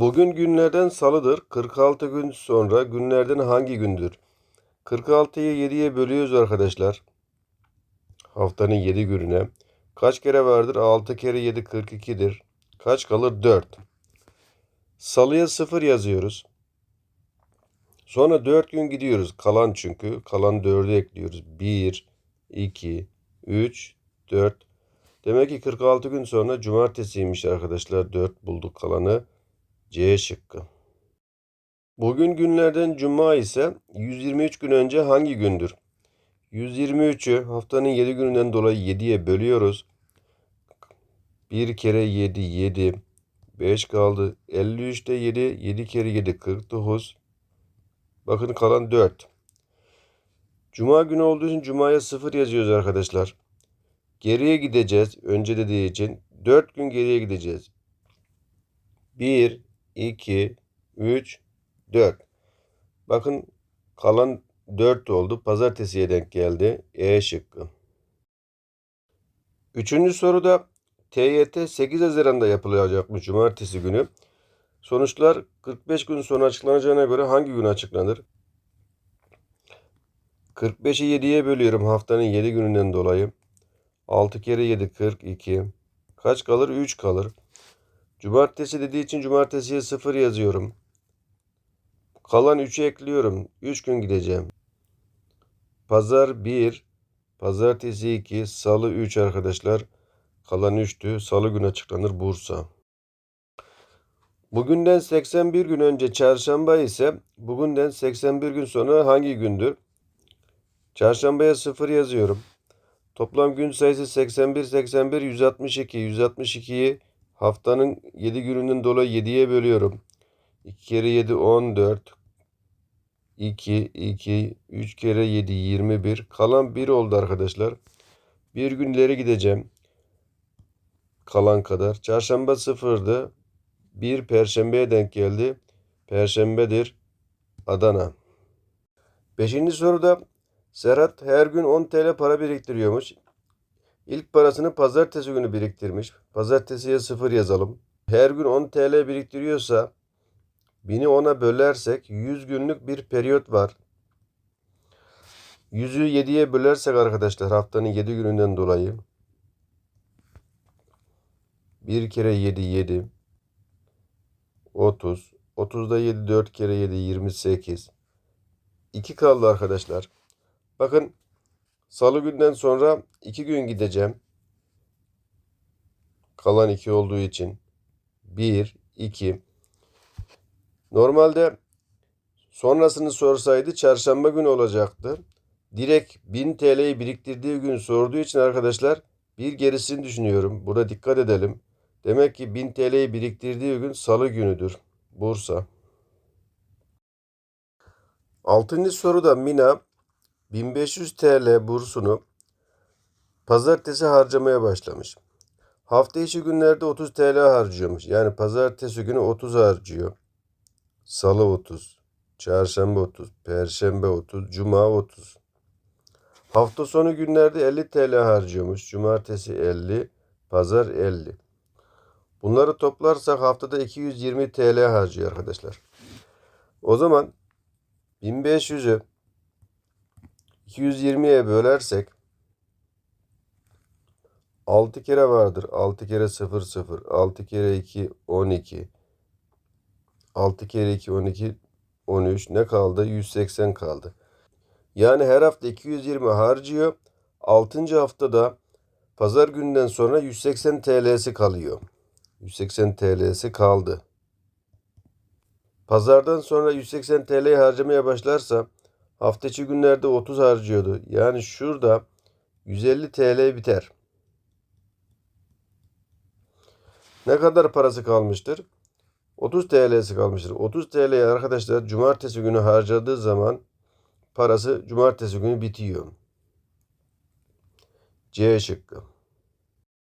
Bugün günlerden salıdır. 46 gün sonra günlerden hangi gündür? 46'yı 7'ye bölüyoruz arkadaşlar. Haftanın 7 gününe. Kaç kere vardır? 6 kere 7 42'dir. Kaç kalır? 4. Salıya 0 yazıyoruz. Sonra 4 gün gidiyoruz. Kalan çünkü. Kalan 4'ü ekliyoruz. 1, 2, 3, 4. Demek ki 46 gün sonra cumartesiymiş arkadaşlar. 4 bulduk kalanı. C şıkkı. Bugün günlerden cuma ise 123 gün önce hangi gündür? 123'ü haftanın 7 gününden dolayı 7'ye bölüyoruz. 1 kere 7 7. 5 kaldı. 53'te 7. 7 kere 7 49. Bakın kalan 4. Cuma günü olduğu için cumaya 0 yazıyoruz arkadaşlar. Geriye gideceğiz. Önce dediği için 4 gün geriye gideceğiz. 1 2 3 4. Bakın kalan 4 oldu. Pazartesiye denk geldi. E şıkkı. Üçüncü soruda TYT 8 Haziran'da yapılacakmış cumartesi günü. Sonuçlar 45 gün sonra açıklanacağına göre hangi gün açıklanır? 45'i 7'ye bölüyorum haftanın 7 gününden dolayı. 6 kere 7 42. Kaç kalır? 3 kalır. Cumartesi dediği için cumartesiye 0 yazıyorum. Kalan 3'ü ekliyorum. 3 gün gideceğim. Pazar 1, pazartesi 2, salı 3 arkadaşlar. Kalan 3'tü. Salı günü açıklanır Bursa. Bugünden 81 gün önce çarşamba ise bugünden 81 gün sonra hangi gündür? Çarşambaya 0 yazıyorum. Toplam gün sayısı 81, 81, 162. 162'yi haftanın 7 gününün dolayı 7'ye bölüyorum. 2 kere 7 14. 2, 2, 3 kere 7 21. Kalan 1 oldu arkadaşlar. Bir gün ileri gideceğim. Kalan kadar. Çarşamba sıfırdı. Bir perşembeye denk geldi. Perşembedir. Adana. Beşinci soruda Serhat her gün 10 TL para biriktiriyormuş. İlk parasını pazartesi günü biriktirmiş. Pazartesiye 0 yazalım. Her gün 10 TL biriktiriyorsa 1000'i 10'a bölersek 100 günlük bir periyot var. 100'ü 7'ye bölersek arkadaşlar haftanın 7 gününden dolayı 1 kere 7 7 30 30'da 7 4 kere 7 28 2 kaldı arkadaşlar. Bakın salı günden sonra 2 gün gideceğim. Kalan 2 olduğu için 1 2 Normalde sonrasını sorsaydı çarşamba günü olacaktı. Direkt 1000 TL'yi biriktirdiği gün sorduğu için arkadaşlar bir gerisini düşünüyorum. Buna dikkat edelim. Demek ki 1000 TL'yi biriktirdiği gün salı günüdür. Bursa. Altıncı soruda Mina 1500 TL bursunu pazartesi harcamaya başlamış. Hafta içi günlerde 30 TL harcıyormuş. Yani pazartesi günü 30 harcıyor. Salı 30, çarşamba 30, perşembe 30, cuma 30. Hafta sonu günlerde 50 TL harcıyormuş. Cumartesi 50, pazar 50. Bunları toplarsak haftada 220 TL harcıyor arkadaşlar. O zaman 1500'ü 220'ye bölersek 6 kere vardır. 6 kere 0 0. 6 kere 2 12. 6 kere 2 12 13 ne kaldı? 180 kaldı. Yani her hafta 220 harcıyor. 6. haftada pazar gününden sonra 180 TL'si kalıyor. 180 TL'si kaldı. Pazardan sonra 180 TL'yi harcamaya başlarsa hafta günlerde 30 harcıyordu. Yani şurada 150 TL biter. Ne kadar parası kalmıştır? 30 TL'si kalmıştır. 30 TL'yi arkadaşlar cumartesi günü harcadığı zaman parası cumartesi günü bitiyor. C şıkkı.